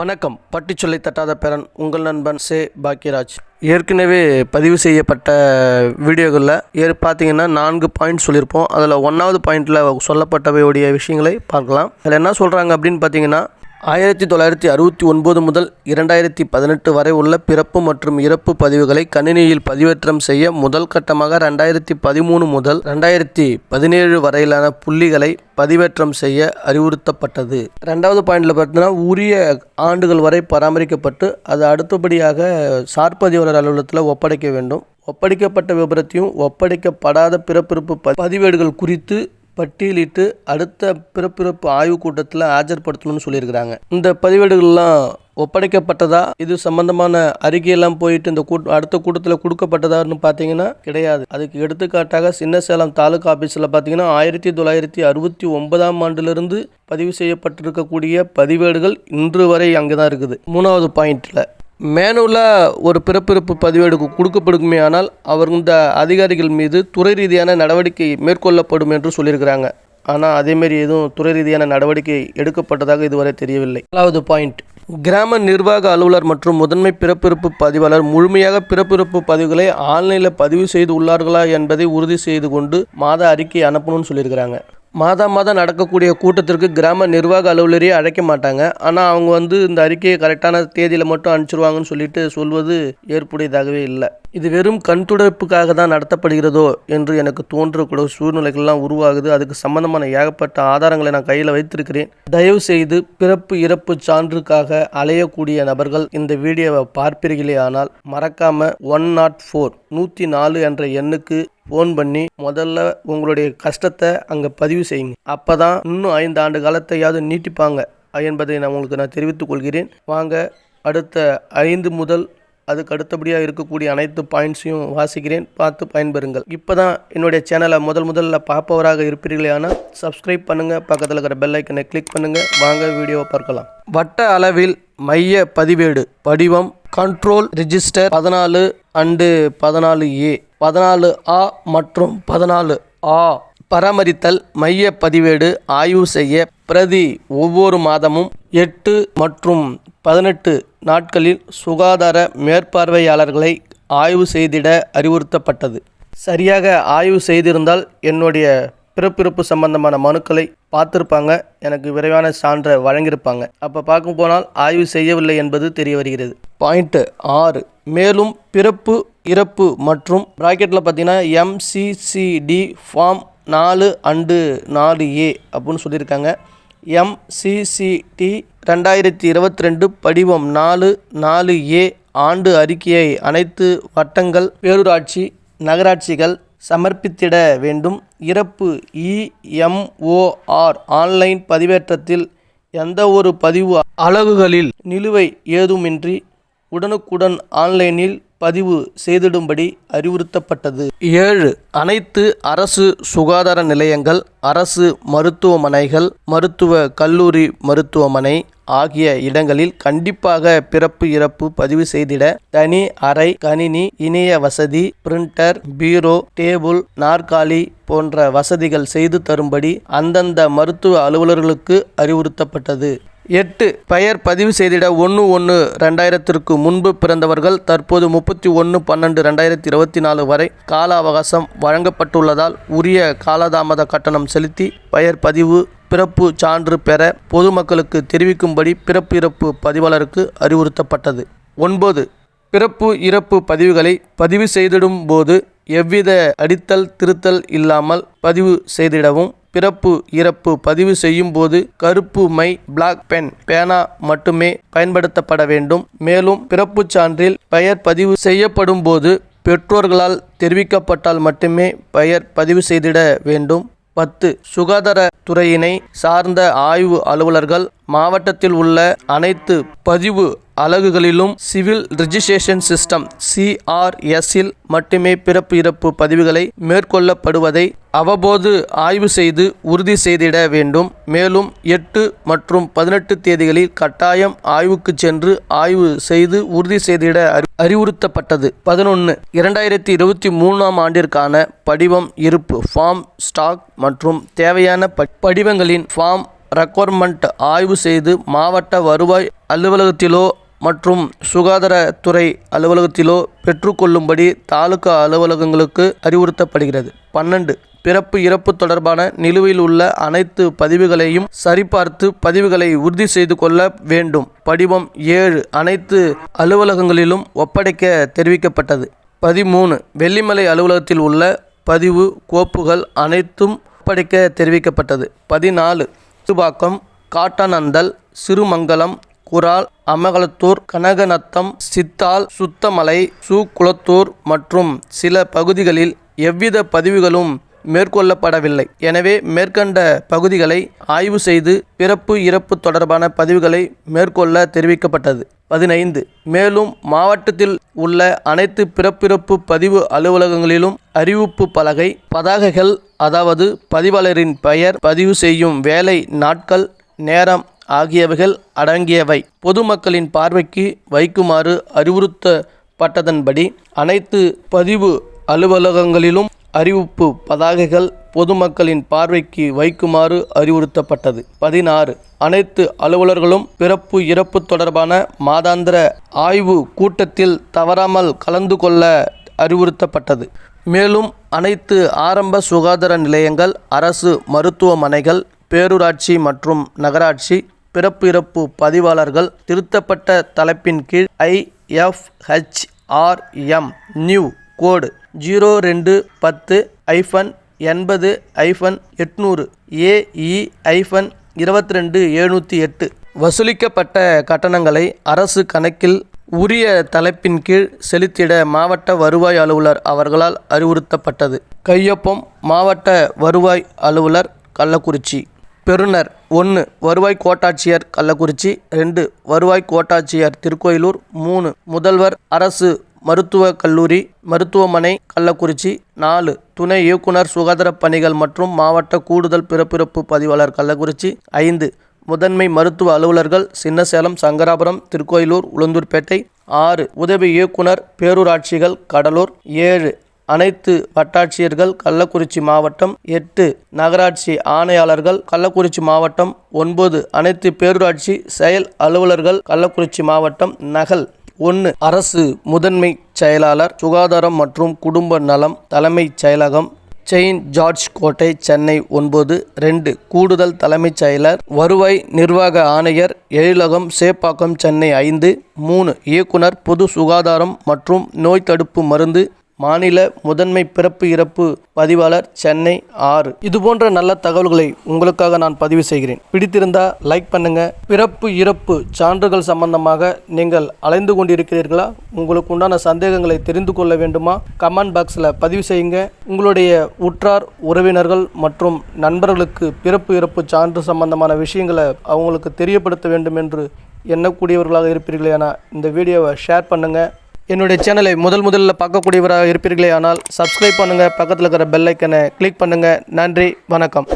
வணக்கம். பட்டி சொல்லி தட்டாத பேரன் உங்கள் நண்பன் சே பாக்கியராஜ். ஏற்கனவே பதிவு செய்யப்பட்ட வீடியோகளில் ஏற் பார்த்தீங்கன்னா நான்கு பாயிண்ட் சொல்லியிருப்போம். அதில் ஒன்றாவது பாயிண்டில் சொல்லப்பட்டவையுடைய விஷயங்களை பார்க்கலாம். அதில் என்ன சொல்கிறாங்க அப்படின்னு பார்த்தீங்கன்னா ஆயிரத்தி தொள்ளாயிரத்தி அறுபத்தி ஒன்பது முதல் இரண்டாயிரத்தி பதினெட்டு வரை உள்ள பிறப்பு மற்றும் இறப்பு பதிவுகளை கணினியில் பதிவேற்றம் செய்ய முதல் கட்டமாக ரெண்டாயிரத்தி பதிமூணு முதல் ரெண்டாயிரத்தி பதினேழு வரையிலான புள்ளிகளை பதிவேற்றம் செய்ய அறிவுறுத்தப்பட்டது. ரெண்டாவது பாயிண்டில் பார்த்தீங்கன்னா உரிய ஆண்டுகள் வரை பராமரிக்கப்பட்டு அது அடுத்தபடியாக சார்பதிவாளர் அலுவலகத்தில் ஒப்படைக்க வேண்டும். ஒப்படைக்கப்பட்ட விபரத்தையும் ஒப்படைக்கப்படாத பிறப்பிறப்பு பதிவேடுகள் குறித்து பட்டியலிட்டு அடுத்த பிறப்பிறப்பு ஆய்வுக் கூட்டத்தில் ஆஜர்படுத்தணும்னு சொல்லியிருக்கிறாங்க. இந்த பதிவேடுகள்லாம் ஒப்படைக்கப்பட்டதா? இது சம்பந்தமான அறிக்கையெல்லாம் போயிட்டு இந்த கூட் அடுத்த கூட்டத்தில் கொடுக்கப்பட்டதான்னு பார்த்தீங்கன்னா கிடையாது. அதுக்கு எடுத்துக்காட்டாக சின்ன சேலம் தாலுகா ஆஃபீஸில் பார்த்தீங்கன்னா ஆயிரத்தி தொள்ளாயிரத்தி அறுபத்தி ஒன்பதாம் ஆண்டிலிருந்து பதிவு செய்யப்பட்டிருக்கக்கூடிய பதிவேடுகள் இன்று வரை அங்கே தான் இருக்குது. மூணாவது பாயிண்டில் மேனுவில் ஒரு பிறப்பிறப்பு பதிவேடு கொடுக்கப்படுமே ஆனால் அவர் இந்த அதிகாரிகள் மீது துறை ரீதியான நடவடிக்கை மேற்கொள்ளப்படும் என்று சொல்லியிருக்கிறாங்க. ஆனால் அதேமாரி எதுவும் துறை ரீதியான நடவடிக்கை எடுக்கப்பட்டதாக இதுவரை தெரியவில்லை. நாலாவது பாயிண்ட் கிராம நிர்வாக அலுவலர் மற்றும் முதன்மை பிறப்பிறப்பு பதிவாளர் முழுமையாக பிறப்பிறப்பு பதிவுகளை ஆன்லைனில் பதிவு செய்து உள்ளார்களா என்பதை உறுதி செய்து கொண்டு மாத அறிக்கை அனுப்பணும்னு சொல்லியிருக்கிறாங்க. மாதம் மாதம் நடக்கக்கூடிய கூட்டத்திற்கு கிராம நிர்வாக அலுவலரையே அழைக்க மாட்டாங்க. ஆனால் அவங்க வந்து இந்த அறிக்கையை கரெக்டான தேதியில் மட்டும் அனுப்பிச்சிருவாங்கன்னு சொல்லிட்டு சொல்வது ஏற்புடையதாகவே இல்லை. இது வெறும் கண் துடைப்புக்காக தான் நடத்தப்படுகிறதோ என்று எனக்கு தோன்றக்கூடிய சூழ்நிலைகள்லாம் உருவாகுது. அதுக்கு சம்பந்தமான ஏகப்பட்ட ஆதாரங்களை நான் கையில் வைத்திருக்கிறேன். தயவு செய்து பிறப்பு இறப்பு சான்றுக்காக அலையக்கூடிய நபர்கள் இந்த வீடியோவை பார்ப்பீர்களே ஆனால் மறக்காமல் ஒன் நாட் ஃபோர் நூற்றி நாலு என்ற எண்ணுக்கு ஃபோன் பண்ணி முதல்ல உங்களுடைய கஷ்டத்தை அங்கே பதிவு செய்யுங்க. அப்போ தான் இன்னும் ஐந்து ஆண்டு காலத்தையாவது நீட்டிப்பாங்க என்பதை நான் உங்களுக்கு நான் தெரிவித்துக் கொள்கிறேன். வாங்க அடுத்த ஐந்து முதல் அதுக்கு அடுத்தபடியாக இருக்கக்கூடிய அனைத்து பாயிண்ட்ஸையும் வாசிக்கிறேன். பார்த்து பயன்பெறுங்கள். இப்போ தான் என்னுடைய சேனலை முதல் முதல்ல பார்ப்பவராக இருப்பீர்களே ஆனால் சப்ஸ்கிரைப் பண்ணுங்கள் பக்கத்தில் இருக்கிற பெல் ஐக்கனை கிளிக் பண்ணுங்கள் வாங்க வீடியோவை பார்க்கலாம். வட்ட அளவில் மைய பதிவேடு. படிவம் கண்ட்ரோல் ரிஜிஸ்டர் பதினாலு அண்டு பதினாலு ஏ. பதினாலு ஆ மற்றும் பதினாலு ஆ. பராமரித்தல் மைய பதிவேடு ஆய்வு செய்ய பிரதி ஒவ்வொரு மாதமும் எட்டு மற்றும் பதினெட்டு நாட்களில் சுகாதார மேற்பார்வையாளர்களை ஆய்வு செய்திட அறிவுறுத்தப்பட்டது. சரியாக ஆய்வு செய்திருந்தால் என்னுடைய பிறப்பிறப்பு சம்பந்தமான மனுக்களை பார்த்துருப்பாங்க. எனக்கு விரைவான சான்றை வழங்கியிருப்பாங்க. அப்போ பார்க்க போனால் ஆய்வு செய்யவில்லை என்பது தெரிய வருகிறது. பாயிண்ட்டு ஆறு. மேலும் பிறப்பு இறப்பு மற்றும் ப்ராக்கெட்டில் பார்த்தீங்கன்னா எம்சிசிடி ஃபார்ம் நாலு அண்டு நாலு ஏ அப்படின்னு சொல்லியிருக்காங்க. எம்சிசிடி ரெண்டாயிரத்தி இருபத்தி ரெண்டு படிவம் நாலு நாலு ஏ ஆண்டு அறிக்கையை அனைத்து வட்டங்கள் பேரூராட்சி நகராட்சிகள் சமர்ப்பித்திட வேண்டும். இறப்பு இஎம்ஓஆர் ஆன்லைன் பதிவேற்றத்தில் எந்த ஒரு பதிவு அலகுகளில் நிலுவை ஏதுமின்றி உடனுக்குடன் ஆன்லைனில் பதிவு செய்திடும்படி அறிவுறுத்தப்பட்டது. ஏழு. அனைத்து அரசு சுகாதார நிலையங்கள் அரசு மருத்துவமனைகள் மருத்துவ கல்லூரி மருத்துவமனை ஆகிய இடங்களில் கண்டிப்பாக பிறப்பு இறப்பு பதிவு செய்திட தனி அறை கணினி இணைய வசதி பிரிண்டர் பீரோ டேபிள் நாற்காலி போன்ற வசதிகள் செய்து தரும்படி அந்தந்த மருத்துவ அலுவலர்களுக்கு அறிவுறுத்தப்பட்டது. எட்டு பெயர் பதிவு செய்திட ஒன்று ஒன்று ரெண்டாயிரத்திற்கு முன்பு பிறந்தவர்கள் தற்போது முப்பத்தி ஒன்று பன்னெண்டு ரெண்டாயிரத்தி இருபத்தி நாலு வரை கால அவகாசம் வழங்கப்பட்டுள்ளதால் உரிய காலதாமத கட்டணம் செலுத்தி பெயர் பதிவு பிறப்பு சான்று பெற பொதுமக்களுக்கு தெரிவிக்கும்படி பிறப்பு இறப்பு பதிவாளருக்கு அறிவுறுத்தப்பட்டது. ஒன்பது பிறப்பு இறப்பு பதிவுகளை பதிவு செய்திடும் போது எவ்வித அடித்தல் திருத்தல் இல்லாமல் பதிவு செய்திடவும். பிறப்பு இறப்பு பதிவு செய்யும் போது கருப்பு மை பிளாக் பென் பேனா மட்டுமே பயன்படுத்தப்பட வேண்டும். மேலும் பிறப்புச் சான்றில் பெயர் பதிவு செய்யப்படும் போது பெற்றோர்களால் தெரிவிக்கப்பட்டால் மட்டுமே பெயர் பதிவு செய்திட வேண்டும். பத்து சுகாதாரத்துறையினை சார்ந்த ஆய்வு அலுவலர்கள் மாவட்டத்தில் உள்ள அனைத்து பதிவு அலகுகளிலும் சிவில் ரிஜிஸ்ட்ரேஷன் சிஸ்டம் சிஆர்எஸ்ஸில் மட்டுமே பிறப்பு இறப்பு பதிவுகளை மேற்கொள்ளப்படுவதை அவ்வப்போது ஆய்வு செய்து உறுதி செய்திட வேண்டும். மேலும் எட்டு மற்றும் பதினெட்டு தேதிகளில் கட்டாயம் ஆய்வுக்கு சென்று ஆய்வு செய்து உறுதி செய்திட அறி- அறிவுறுத்தப்பட்டது. பதினொன்று இரண்டாயிரத்தி இருபத்தி மூணாம் ஆண்டிற்கான படிவம் இருப்பு ஃபார்ம் ஸ்டாக் மற்றும் தேவையான ப- படிவங்களின் ஃபார்ம் ரெக்குவயர்மெண்ட் ஆய்வு செய்து மாவட்ட வருவாய் அலுவலகத்திலோ மற்றும் சுகாதாரத்துறை அலுவலகத்திலோ பெற்றுக்கொள்ளும்படி தாலுகா அலுவலகங்களுக்கு அறிவுறுத்தப்படுகிறது. பன்னெண்டு பிறப்பு இறப்பு தொடர்பான நிலுவையில் உள்ள அனைத்து பதிவுகளையும் சரிபார்த்து பதிவுகளை உறுதி செய்து கொள்ள வேண்டும். படிவம் ஏழு அனைத்து அலுவலகங்களிலும் ஒப்படைக்க தெரிவிக்கப்பட்டது. பதிமூணு வெள்ளிமலை அலுவலகத்தில் உள்ள பதிவு கோப்புகள் அனைத்தும் ஒப்படைக்க தெரிவிக்கப்பட்டது. பதினாலு திருவாக்கம் காட்டானந்தல் சிறுமங்கலம் குரால் அமகலத்தூர் கனகநத்தம் சித்தால் சுத்தமலை சூக்குளத்தூர் மற்றும் சில பகுதிகளில் எவ்வித பதிவுகளும் மேற்கொள்ளப்படவில்லை. எனவே மேற்கண்ட பகுதிகளை ஆய்வு செய்து பிறப்பு இறப்பு தொடர்பான பதிவுகளை மேற்கொள்ள தெரிவிக்கப்பட்டது. பதினைந்து. மேலும் மாவட்டத்தில் உள்ள அனைத்து பிறப்பிறப்பு பதிவு அலுவலகங்களிலும் அறிவிப்பு பலகை பதாகைகள் அதாவது பதிவாளரின் பெயர் பதிவு செய்யும் வேலை நாட்கள் நேரம் ஆகியவைகள் அடங்கியவை. பொதுமக்களின் பார்வைக்கு வைக்குமாறு அறிவுறுத்தப்பட்டதன்படி அனைத்து பதிவு அலுவலகங்களிலும் அறிவிப்பு பதாகைகள் பொதுமக்களின் பார்வைக்கு வைக்குமாறு அறிவுறுத்தப்பட்டது. பதினாறு. அனைத்து அலுவலர்களும் பிறப்பு இறப்பு தொடர்பான மாதாந்திர ஆய்வு கூட்டத்தில் தவறாமல் கலந்து கொள்ள அறிவுறுத்தப்பட்டது. மேலும் அனைத்து ஆரம்ப சுகாதார நிலையங்கள் அரசு மருத்துவமனைகள் பேரூராட்சி மற்றும் நகராட்சி பிறப்பு இறப்பு பதிவாளர்கள் திருத்தப்பட்ட தலைப்பின் கீழ் ஐஎஃப்ஹெச்ஆர்எம் நியூ கோடு ஜீரோ ரெண்டு பத்து ஐஃபன் எண்பது ஐஃபன் எட்நூறு ஏஇ ஐஃபன் இருபத்தி ரெண்டு எழுநூற்றி எட்டு. வசூலிக்கப்பட்ட கட்டணங்களை அரசு கணக்கில் உரிய தலைப்பின் கீழ் செலுத்திட மாவட்ட வருவாய் அலுவலர் அவர்களால் அறிவுறுத்தப்பட்டது. கையொப்பம் மாவட்ட வருவாய் அலுவலர் கள்ளக்குறிச்சி. பெறுநர் ஒன்று வருவாய் கோட்டாட்சியர் கள்ளக்குறிச்சி ரெண்டு வருவாய் கோட்டாட்சியர் திருக்கோயிலூர் மூணு முதல்வர் அரசு மருத்துவக் கல்லூரி மருத்துவமனை கள்ளக்குறிச்சி நாலு துணை இயக்குனர் சுகாதாரப் பணிகள் மற்றும் மாவட்ட கூடுதல் பிறப்பிறப்பு பதிவாளர் கள்ளக்குறிச்சி ஐந்து முதன்மை மருத்துவ அலுவலர்கள் சின்னசேலம் சங்கராபுரம் திருக்கோயிலூர் உளுந்தூர்பேட்டை ஆறு உதவி இயக்குனர் பேரூராட்சிகள் கடலூர் ஏழு அனைத்து வட்டாட்சியர்கள் கள்ளக்குறிச்சி மாவட்டம் எட்டு நகராட்சி ஆணையாளர்கள் கள்ளக்குறிச்சி மாவட்டம் ஒன்பது அனைத்து பேரூராட்சி செயல் அலுவலர்கள் கள்ளக்குறிச்சி மாவட்டம் நகல் ஒன்று அரசு முதன்மை செயலாளர் சுகாதாரம் மற்றும் குடும்ப நலம் தலைமைச் செயலகம் செயின்ட் ஜார்ஜ் கோட்டை சென்னை ஒன்பது ரெண்டு கூடுதல் தலைமைச் செயலர் வருவாய் நிர்வாக ஆணையர் எழிலகம் சேப்பாக்கம் சென்னை ஐந்து மூணு இயக்குனர் பொது சுகாதாரம் மற்றும் நோய் தடுப்பு மருந்து மாநில முதன்மை பிறப்பு இறப்பு பதிவாளர் சென்னை ஆறு. இது போன்ற நல்ல தகவல்களை உங்களுக்காக நான் பதிவு செய்கிறேன். பிடித்திருந்தா லைக் பண்ணுங்க. பிறப்பு இறப்பு சான்றுகள் சம்பந்தமாக நீங்கள் அலைந்து கொண்டிருக்கிறீர்களா? உங்களுக்கு உண்டான சந்தேகங்களை தெரிந்து கொள்ள வேண்டுமா? கமெண்ட் பாக்ஸில் பதிவு செய்யுங்க. உங்களுடைய உற்றார் உறவினர்கள் மற்றும் நண்பர்களுக்கு பிறப்பு இறப்பு சான்று சம்பந்தமான விஷயங்களை அவங்களுக்கு தெரியப்படுத்த வேண்டும் என்று எண்ணக்கூடியவர்களாக இருப்பீர்களே இந்த வீடியோவை ஷேர் பண்ணுங்கள் என்னுடைய சேனலை முதல் முதல்ல பார்க்கக்கூடியவராக இருப்பீர்களே ஆனால் சப்ஸ்கிரைப் பண்ணுங்கள் பக்கத்தில் இருக்கிற பெல் ஐக்கனை கிளிக் பண்ணுங்கள் நன்றி வணக்கம்.